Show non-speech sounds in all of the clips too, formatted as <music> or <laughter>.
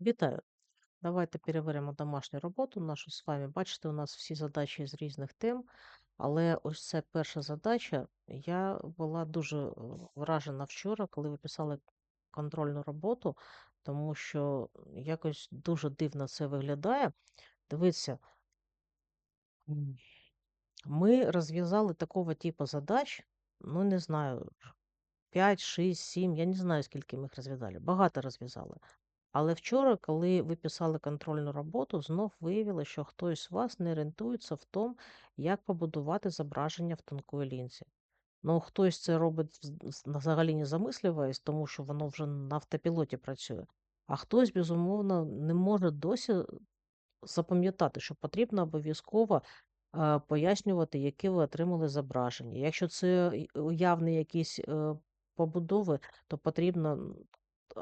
Вітаю! Давайте перевіримо домашню роботу нашу з вами. Бачите, у нас всі задачі з різних тем, але ось це перша задача. Я була дуже е, вражена вчора, коли ви писали контрольну роботу, тому що якось дуже дивно це виглядає. Дивіться, ми розв'язали такого типу задач, ну не знаю, 5, 6, 7, я не знаю, скільки ми їх розв'язали. Багато розв'язали. Але вчора, коли ви писали контрольну роботу, знов виявилося, що хтось з вас не орієнтується в тому, як побудувати зображення в тонкої лінзі. Ну, хтось це робить вз- взагалі не замислюваючись, тому що воно вже на автопілоті працює. А хтось, безумовно, не може досі запам'ятати, що потрібно обов'язково е, пояснювати, яке ви отримали зображення. Якщо це й- уявні якісь е, побудови, то потрібно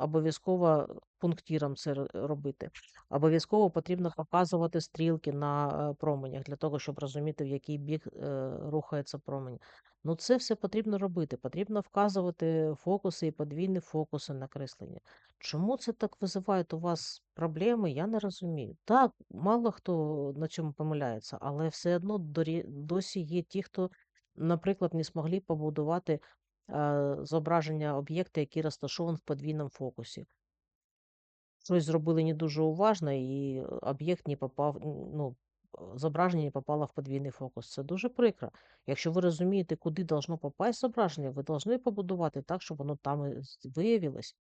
обов'язково пунктиром це робити. Обов'язково потрібно показувати стрілки на е, променях для того, щоб розуміти, в який бік е, рухається промень. Ну, це все потрібно робити. Потрібно вказувати фокуси і подвійні фокуси на креслення. Чому це так визиває у вас проблеми, я не розумію. Так, мало хто на цьому помиляється, але все одно досі є ті, хто, наприклад, не змогли побудувати е, зображення об'єкта, який розташований в подвійному фокусі. Щось зробили не дуже уважно, і об'єкт не попав, ну, е, зображення попало в подвійний фокус. Це дуже прикро. Якщо ви розумієте, куди должно попасть зображення, ви повинні побудувати так, щоб воно там і виявилось.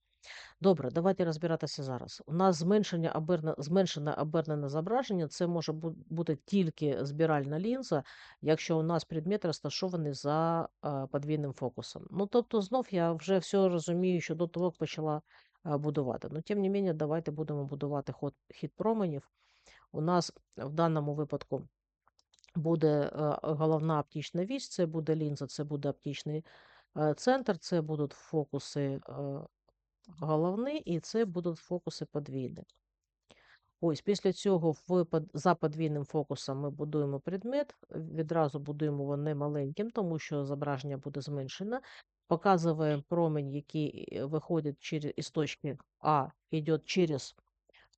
Добре, давайте розбиратися зараз. У нас зменшення оберне, зменшене обернене зображення це може бути тільки збиральна лінза, якщо у нас предмет розташований за е, подвійним фокусом. Ну, тобто, знов я вже все розумію, що до того як почала е, будувати. Ну, тим не менше, давайте будемо будувати ход, хід променів. У нас в даному випадку буде е, головна оптична вісь, це буде лінза, це буде оптичний е, центр, це будуть фокуси е, головний, і це будуть фокуси подвійні. Ось після цього за подвійним фокусом ми будуємо предмет, відразу будуємо його не маленьким, тому що зображення буде зменшене. Показуємо промень, який виходить із точки А, йде через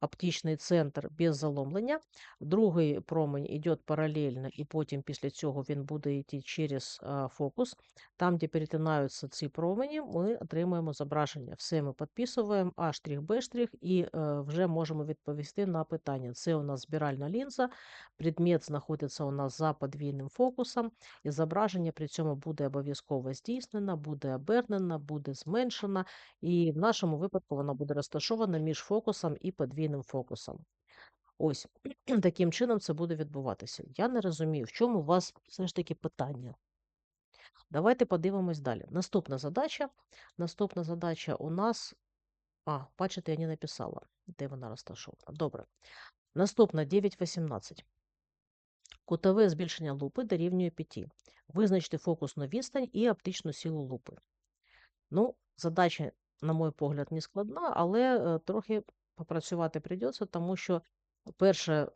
оптичний центр без заломлення. Другий промень йде паралельно, і потім після цього він буде йти через фокус. Там, де перетинаються ці промені, ми отримуємо зображення. Все ми підписуємо А, Б і вже можемо відповісти на питання. Це у нас збиральна лінза, предмет знаходиться у нас за подвійним фокусом, і зображення при цьому буде обов'язково здійснено, буде обернено, буде зменшено, і в нашому випадку воно буде розташоване між фокусом і подвійним фокусом. Ось <clears throat> таким чином це буде відбуватися. Я не розумію, в чому у вас все ж таки питання. Давайте подивимось далі. Наступна задача. Наступна задача у нас. А, бачите, я не написала, де вона розташована. Добре. Наступна 9.18. Кутове збільшення лупи дорівнює 5. Визначте фокусну відстань і оптичну силу лупи. Ну, задача, на мой погляд, не складна, але е, трохи попрацювати прийдеться, тому що перше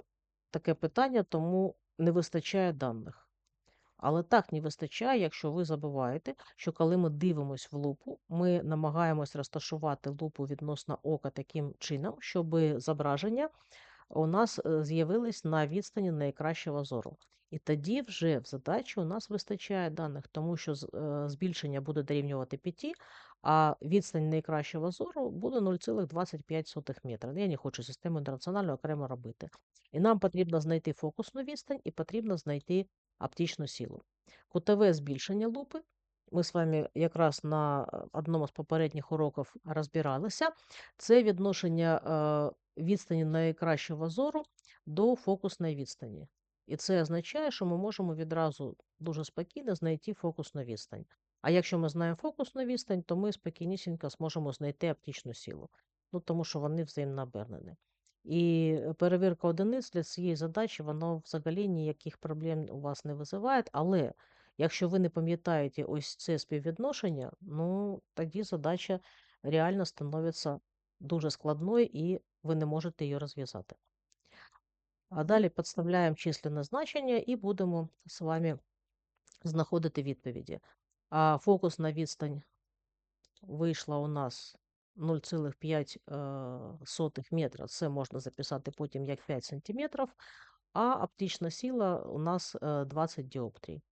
таке питання, тому не вистачає даних. Але так не вистачає, якщо ви забуваєте, що коли ми дивимося в лупу, ми намагаємось розташувати лупу відносно ока таким чином, щоб зображення у нас е, з'явились на відстані найкращого зору. І тоді вже в задачі у нас вистачає даних, тому що е, збільшення буде дорівнювати 5, а відстань найкращого зору буде 0,25 метра. Я не хочу систему інтернаціональну окремо робити. І нам потрібно знайти фокусну відстань і потрібно знайти оптичну силу. Кутове збільшення лупи. Ми з вами якраз на е, одному з попередніх уроків розбиралися. Це відношення е, відстані найкращого зору до фокусної відстані. І це означає, що ми можемо відразу дуже спокійно знайти фокусну відстань. А якщо ми знаємо фокусну відстань, то ми спокійнісінько зможемо знайти оптичну силу, ну, тому що вони взаємно обернені. І е, перевірка одиниць для цієї задачі, воно взагалі ніяких проблем у вас не визиває. Але якщо ви не пам'ятаєте ось це співвідношення, ну тоді задача реально становиться дуже складною і ви не можете її розв'язати. А далі підставляємо численне значення і будемо з вами знаходити відповіді. А фокусна відстань вийшла у нас 0,5 метра. Це можна записати потім як 5 сантиметрів, а оптична сила у нас е, 20 діоптрій.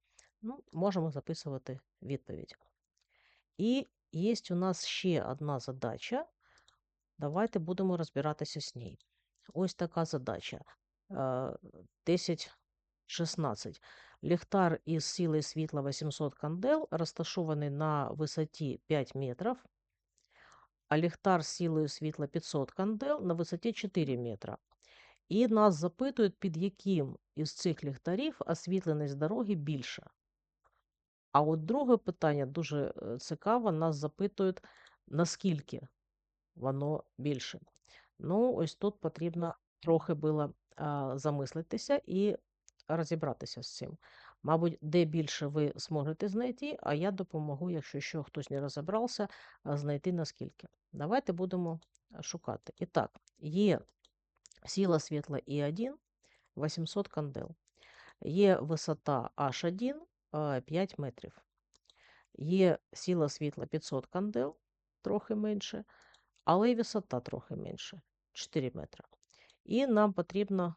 Ну, можемо записувати відповідь. І є у нас ще одна задача. Давайте будемо розбиратися з нею. Ось така задача. Е, 10-16. Ліхтар із силою світла 800 кандел розташований на висоті 5 метрів, а ліхтар з силою світла 500 кандел на висоті 4 метра. І нас запитують, під яким із цих ліхтарів освітленість дороги більша. А от друге питання дуже е, цікаве, нас запитують, наскільки воно більше. Ну, ось тут потрібно трохи було а, замислитися і розібратися з цим. Мабуть, де більше ви зможете знайти, а я допомогу, якщо що хтось не розібрався, знайти наскільки. Давайте будемо шукати. І так, є сила світла І1 800 кандел. Є висота H1 а, 5 метрів. Є сила світла 500 кандел, трохи менше, але й висота трохи менше 4 метри. І нам потрібно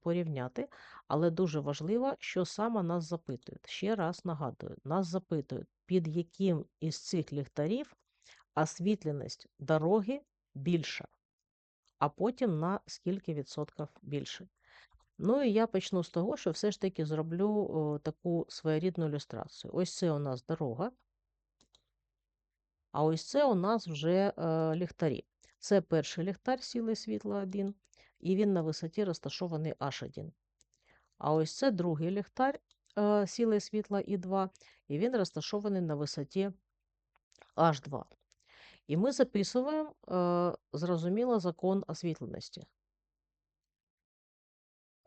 порівняти, але дуже важливо, що саме нас запитують. Ще раз нагадую, нас запитують, під яким із цих ліхтарів освітленість дороги більша, а потім на скільки відсотків більше. Ну і я почну з того, що все ж таки зроблю о, таку своєрідну ілюстрацію. Ось це у нас дорога, а ось це у нас вже е, ліхтарі. Це перший ліхтар сіли світла 1, і він на висоті розташований H1. А ось це другий ліхтар е, сіли світла І2, і він розташований на висоті H2. І ми записуємо, е, зрозуміло, закон освітленості.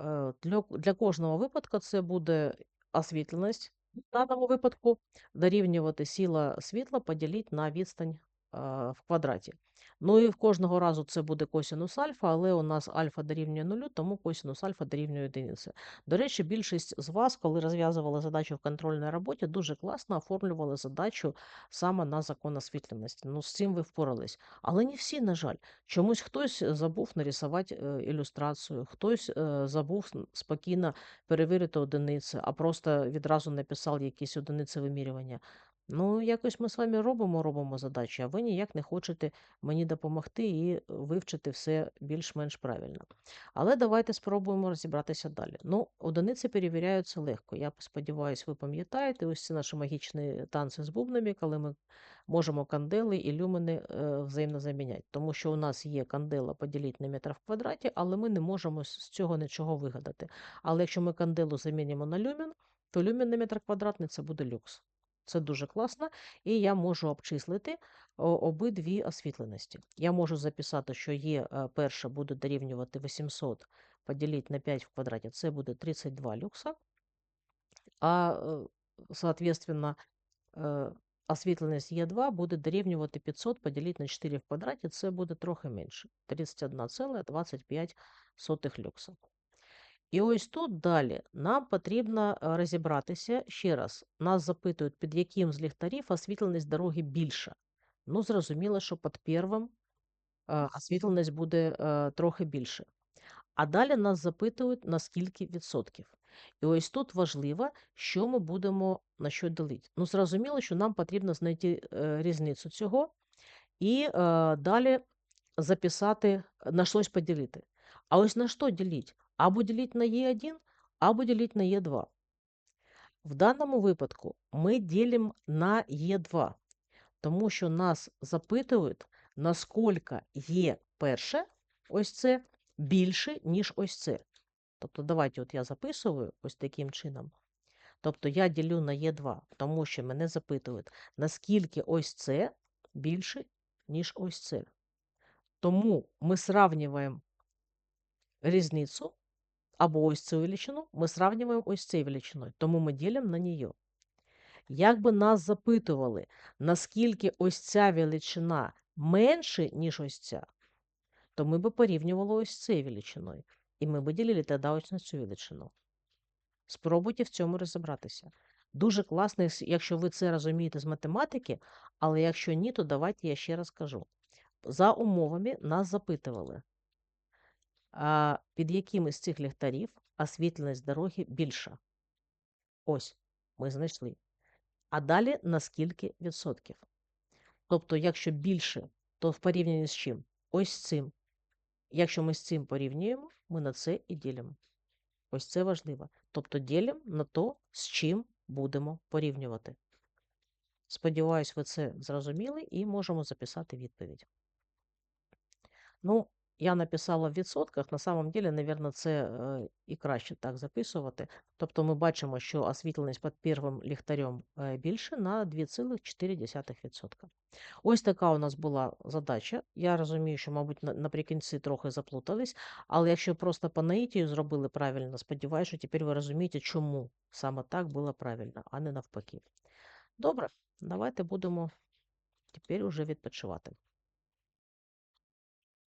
Е, Для, для кожного випадку це буде освітленість в даному випадку дорівнювати сила світла поділіть на відстань в квадраті. Ну і в кожного разу це буде косінус альфа, але у нас альфа дорівнює нулю, тому косінус альфа дорівнює одиниці. До речі, більшість з вас, коли розв'язували задачу в контрольній роботі, дуже класно оформлювали задачу саме на закон освітленості. Ну, з цим ви впорались. Але не всі, на жаль. Чомусь хтось забув нарисувати е, ілюстрацію, хтось е, забув спокійно перевірити одиниці, а просто відразу написав якісь одиниці вимірювання. Ну, якось ми з вами робимо, робимо задачі, а ви ніяк не хочете мені допомогти і вивчити все більш-менш правильно. Але давайте спробуємо розібратися далі. Ну, одиниці перевіряються легко. Я сподіваюся, ви пам'ятаєте, ось ці наші магічні танці з бубнами, коли ми можемо кандели і люмени е, взаємно заміняти. Тому що у нас є кандела поділити на метр в квадраті, але ми не можемо з цього нічого вигадати. Але якщо ми канделу замінимо на люмен, то люмен на метр квадратний це буде люкс. Це дуже класно, і я можу обчислити обидві освітленості. Я можу записати, що є е, перша буде дорівнювати 800 поділити на 5 в квадраті, це буде 32 люкса, а, е, соответственно, е, освітленість Е2 буде дорівнювати 500 поділити на 4 в квадраті, це буде трохи менше, 31,25 люкса. І ось тут далі нам потрібно е, розібратися ще раз. Нас запитують, під яким з ліхтарів освітленість дороги більша. Ну, зрозуміло, що під первим е, освітленість буде е, трохи більше. А далі нас запитують, на скільки відсотків. І ось тут важливо, що ми будемо на що ділити. Ну, зрозуміло, що нам потрібно знайти різницю цього і далі записати, на щось поділити. А ось на що діліть? Або діліть на Е1, або діліть на Е2. В даному випадку ми ділимо на Е2, тому що нас запитують, наскільки є перше, ось це, більше, ніж ось це. Тобто, давайте от я записую ось таким чином. Тобто я ділю на Е2, тому що мене запитують, наскільки ось це більше, ніж ось це. Тому ми сравнюємо різницю або ось цю величину, ми сравнюємо ось цією величиною, тому ми ділимо на неї. Якби нас запитували, наскільки ось ця величина менше, ніж ось ця, то ми б порівнювали ось цією величиною. І ми б ділили тоді ось на цю величину. Спробуйте в цьому розібратися. Дуже класно, якщо ви це розумієте з математики, але якщо ні, то давайте я ще раз скажу. За умовами нас запитували, під яким із цих ліхтарів освітленість дороги більша. Ось, ми знайшли. А далі на скільки відсотків? Тобто, якщо більше, то в порівнянні з чим? Ось з цим. Якщо ми з цим порівнюємо, ми на це і ділимо. Ось це важливо. Тобто ділимо на то, з чим будемо порівнювати. Сподіваюсь, ви це зрозуміли і можемо записати відповідь. Ну, я написала в відсотках. На самом деле, наверное, це і краще так записувати. Тобто ми бачимо, що освітленість під первим ліхтарем е, більше на 2,4%. Ось така у нас була задача. Я розумію, що, мабуть, наприкінці трохи заплутались, але якщо просто по наїтію зробили правильно, сподіваюся, що тепер ви розумієте, чому саме так було правильно, а не навпаки. Добре, давайте будемо тепер уже відпочивати.